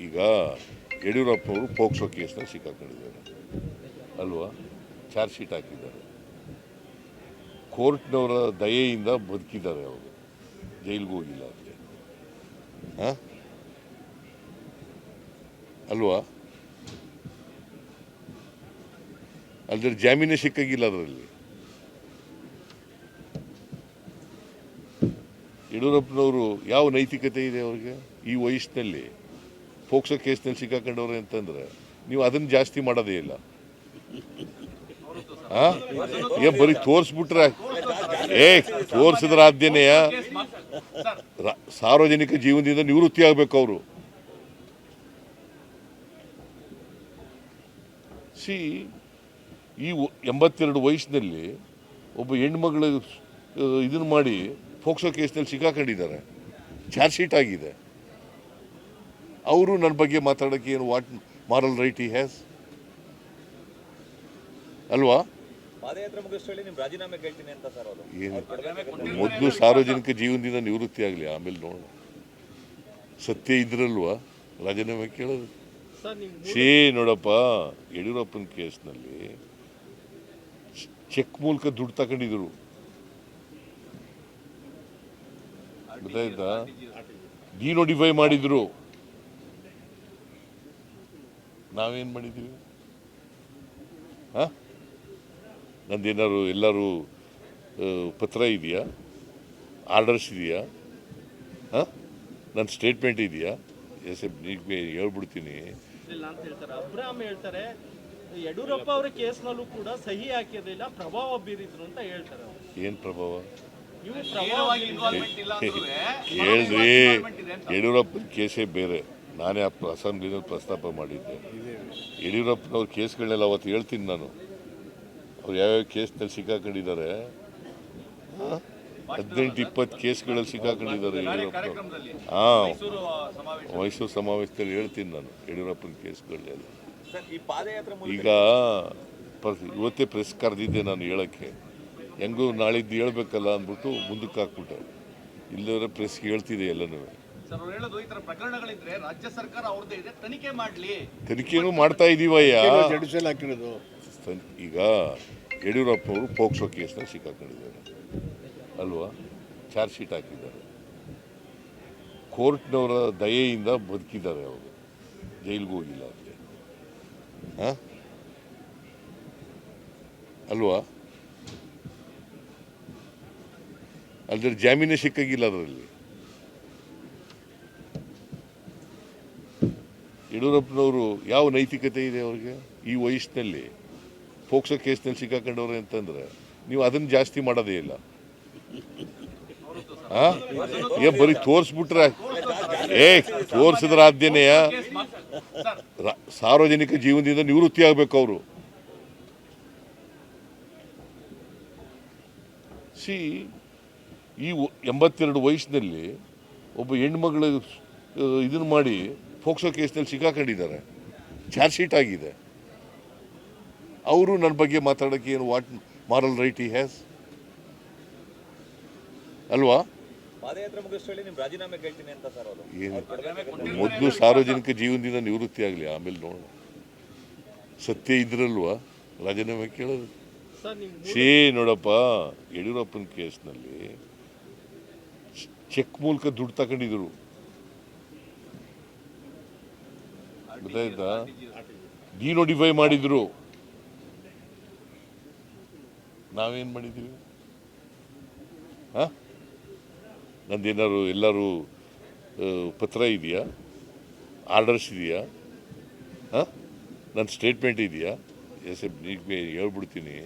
ಈಗ ಯಡಿಯೂರಪ್ಪನವರು ಪೋಕ್ಸೋ ಕೇಸ್ನಲ್ಲಿ ಸಿಕ್ಕಾಕೊಂಡಿದ್ದಾರೆ ಅಲ್ವಾ? ಚಾರ್ಜ್ ಶೀಟ್ ಹಾಕಿದ್ದಾರೆ. ಕೋರ್ಟ್ನವರ ದಯೆಯಿಂದ ಬದುಕಿದ್ದಾರೆ ಅವರು. ಜೈಲಿಗೆ ಹೋಗಿಲ್ಲ ಅದಕ್ಕೆ ಹಾಂ? ಅಲ್ವಾ? ಅಲ್ದ್ರ ಜಾಮೀನೇ ಸಿಕ್ಕಾಗಿಲ್ಲ ಅದರಲ್ಲಿ. ಯಡಿಯೂರಪ್ಪನವರು ಯಾವ ನೈತಿಕತೆ ಇದೆ ಅವ್ರಿಗೆ? ಈ ವಯಸ್ಸಿನಲ್ಲಿ. ಪೋಕ್ಸೋ ಕೇಸ್ನಲ್ಲಿ ಸಿಕ್ಕಾಕೊಂಡವ್ರೆ ಅಂತಂದ್ರೆ ನೀವು ಅದನ್ನ ಜಾಸ್ತಿ ಮಾಡೋದೇ ಇಲ್ಲ? ಏ, ಬರೀ ತೋರಿಸ್ಬಿಟ್ರೆ ಏ, ತೋರಿಸಿದ್ರ ಆದ್ಯನೆಯ ಸಾರ್ವಜನಿಕ ಜೀವನದಿಂದ ನಿವೃತ್ತಿ ಆಗ್ಬೇಕು ಅವರು. ಸಿ, ಈ ಎಂಬತ್ತೆರಡು ವಯಸ್ಸಿನಲ್ಲಿ ಒಬ್ಬ ಹೆಣ್ಮಗಳು ಇದನ್ನು ಮಾಡಿ ಫೋಕ್ಸೋ ಕೇಸ್ನಲ್ಲಿ ಸಿಕ್ಕಾಕೊಂಡಿದ್ದಾರೆ. ಚಾರ್ಜ್ ಶೀಟ್ ಆಗಿದೆ. ಅವರು ನನ್ನ ಬಗ್ಗೆ ಮಾತಾಡೋಕ್ಕೆ ಏನು what moral right he has ಅಲ್ವಾ? ಏನು? ಮೊದಲು ಸಾರ್ವಜನಿಕ ಜೀವನದಿಂದ ನಿವೃತ್ತಿ ಆಗಲಿ ಆಮೇಲೆ ನೋಡೋಣ. ಸತ್ಯ ಇದ್ರಲ್ವಾ? ರಾಜೀನಾಮೆ ಕೇಳೋದು. ಶೇ ನೋಡಪ್ಪ ಯಡಿಯೂರಪ್ಪನ ಕೇಸ್ನಲ್ಲಿ ಚೆಕ್ ಮೂಲಕ ದುಡ್ಡು ತಗೊಂಡಿದ್ರು. ಗೊತ್ತಾಯ್ತಾ? ಡಿನೋಟಿಫೈ ಮಾಡಿದ್ರು. ನಾವೇನ್ ಮಾಡಿದ್ದೀವಿ ಹಾಂ? ನಂದೇನಾದ್ರು ಎಲ್ಲರೂ ಪತ್ರ ಇದೆಯಾ? ಆರ್ಡರ್ಸ್ ಇದೆಯಾ? ಹಾಂ? ನನ್ನ ಸ್ಟೇಟ್ಮೆಂಟ್ ಇದೆಯಾ? ಎಸ್ ಎಫ್ ಹೇಳ್ಬಿಡ್ತೀನಿ. ಇಲ್ಲ ಅಂತ ಹೇಳ್ತಾರೆ. ಯಡಿಯೂರಪ್ಪ ಅವರ ಕೇಸ್ನಲ್ಲೂ ಕೂಡ ಸಹಿ ಹಾಕಿರಲಿಲ್ಲ ಪ್ರಭಾವ ಬೀರಿದ್ರು ಅಂತ ಹೇಳ್ತಾರೆ ಏನು ಪ್ರಭಾವ? ಹೇಳ್ರಿ. ಯಡಿಯೂರಪ್ಪನ ಕೇಸೇ ಬೇರೆ. ನಾನೇ ಆ ಅಸೆಂಬ್ಲಿನಲ್ಲಿ ಪ್ರಸ್ತಾಪ ಮಾಡಿದ್ದೆ. ಯಡಿಯೂರಪ್ಪನವ್ರ ಕೇಸ್ಗಳನ್ನೆಲ್ಲ ಅವತ್ತು ಹೇಳ್ತೀನಿ ನಾನು. ಅವ್ರು ಯಾವ್ಯಾವ ಕೇಸ್ನಲ್ಲಿ ಸಿಕ್ಕಾಕೊಂಡಿದ್ದಾರೆ? ಹದಿನೆಂಟು, ಇಪ್ಪತ್ತು ಕೇಸ್ಗಳಲ್ಲಿ ಸಿಕ್ಕಾಕೊಂಡಿದ್ದಾರೆ ಯಡಿಯೂರಪ್ಪ ಹಾಂ ಮೈಸೂರು ಸಮಾವೇಶದಲ್ಲಿ ಹೇಳ್ತೀನಿ ನಾನು ಯಡಿಯೂರಪ್ಪನ ಕೇಸ್ಗಳನ್ನೆಲ್ಲ ಈಗ ಇವತ್ತೇ ಪ್ರೆಸ್ ಕರೆದಿದ್ದೆ ನಾನು ಹೇಳೋಕ್ಕೆ. ಹೆಂಗೂ ನಾಳಿದ್ದು ಹೇಳ್ಬೇಕಲ್ಲ ಅಂದ್ಬಿಟ್ಟು ಮುಂದಕ್ಕೆ ಹಾಕ್ಬಿಟ್ಟೆ. ಇಲ್ಲದ್ರೆ ಪ್ರೆಸ್ಗೆ ಹೇಳ್ತಿದೆ ಎಲ್ಲನೂ. ಸರ್ ಅವ್ರು ಹೇಳೋದು ಈ ತರ ಪ್ರಕರಣಗಳಿದ್ರೆ ರಾಜ್ಯ ಸರ್ಕಾರ ಅವ್ರದ್ದೇ ಇದೆ ತನಿಖೆ ಮಾಡ್ಲಿ. ತನಿಖೆನೂ ಮಾಡ್ತಾ ಇದೀವಯ್ಯ? ಜಡಿಸಲ್ ಹಾಕಿರೋದು. ಈಗ ಯಡಿಯೂರಪ್ಪ ಅವರು ಪೋಕ್ಸೋ ಕೇಸ್ನಲ್ಲಿ ಸಿಕ್ಕಾಕೊಂಡಿದ್ದಾರೆ. ಅಲ್ವಾ? ಚಾರ್ಜ್ ಶೀಟ್ ಹಾಕಿದ್ದಾರೆ. ಕೋರ್ಟ್ನವರ ದಯೆಯಿಂದ ಬದುಕಿದ್ದಾರೆ ಅವರು. ಜೈಲಿಗೆ ಹೋಗಿಲ್ಲ ಅದಕ್ಕೆ ಹಾಂ? ಅಲ್ವಾ? ಅದ್ರ ಜಾಮೀನೇ ಸಿಕ್ಕಾಗಿಲ್ಲ ಅದರಲ್ಲಿ. ಯಡಿಯೂರಪ್ಪನವರು ಯಾವ ನೈತಿಕತೆ ಇದೆ ಅವ್ರಿಗೆ? ಈ ವಯಸ್ಸಿನಲ್ಲಿ ಪೋಕ್ಸೋ ಕೇಸ್ನಲ್ಲಿ ಸಿಕ್ಕಾಕೊಂಡವ್ರೆ ಅಂತಂದ್ರೆ ನೀವು ಅದನ್ನ ಜಾಸ್ತಿ ಮಾಡೋದೇ ಇಲ್ಲ? ಏ, ಬರೀ ತೋರಿಸ್ಬಿಟ್ರೆ ಏ, ತೋರಿಸಿದ್ರ ಆದ್ಯನೆಯ ಸಾರ್ವಜನಿಕ ಜೀವನದಿಂದ ನಿವೃತ್ತಿ ಆಗ್ಬೇಕು ಅವರು. ಸಿ, ಈ ಎಂಬತ್ತೆರಡು ವಯಸ್ಸಿನಲ್ಲಿ ಒಬ್ಬ ಹೆಣ್ಮಗಳು ಇದನ್ನು ಮಾಡಿ ಫೋಕ್ಸೋ ಕೇಸ್ನಲ್ಲಿ ಸಿಕ್ಕಾಕೊಂಡಿದ್ದಾರೆ. ಚಾರ್ಜ್ ಶೀಟ್ ಆಗಿದೆ. ಅವರು ನನ್ನ ಬಗ್ಗೆ ಮಾತಾಡೋಕ್ಕೆ ಏನು what moral right he has? ಅಲ್ವಾ? ಮೊದಲು ಸಾರ್ವಜನಿಕ ಜೀವನದಿಂದ ನಿವೃತ್ತಿ ಆಗಲಿ ಆಮೇಲೆ ನೋಡೋಣ. ಸತ್ಯ ಇದ್ರಲ್ವಾ? ರಾಜೀನಾಮೆ ಕೇಳೋದು. ಸರ್ ನೀವು ಶೇ ನೋಡಪ್ಪ ಯಡಿಯೂರಪ್ಪನ ಕೇಸ್ನಲ್ಲಿ ಚೆಕ್ ಮೂಲಕ ದುಡ್ಡು ತಗೊಂಡಿದ್ರು. ಗೊತ್ತಾಯ್ತಾ ಡಿನೋಟಿಫೈ ಮಾಡಿದ್ರು. ನಾವೇನು ಮಾಡಿದ್ದೀವಿ ಹಾ? ಎಲ್ಲರೂ ಪತ್ರ ಇದೆಯಾ? ಆರ್ಡರ್ಸ್ ಇದೆಯಾ? ಹಾಂ? ನನ್ನ ಸ್ಟೇಟ್ಮೆಂಟ್ ಇದೆಯಾ? ಎಸ್ ಎಫ್ ಹೇಳ್ಬಿಡ್ತೀನಿ.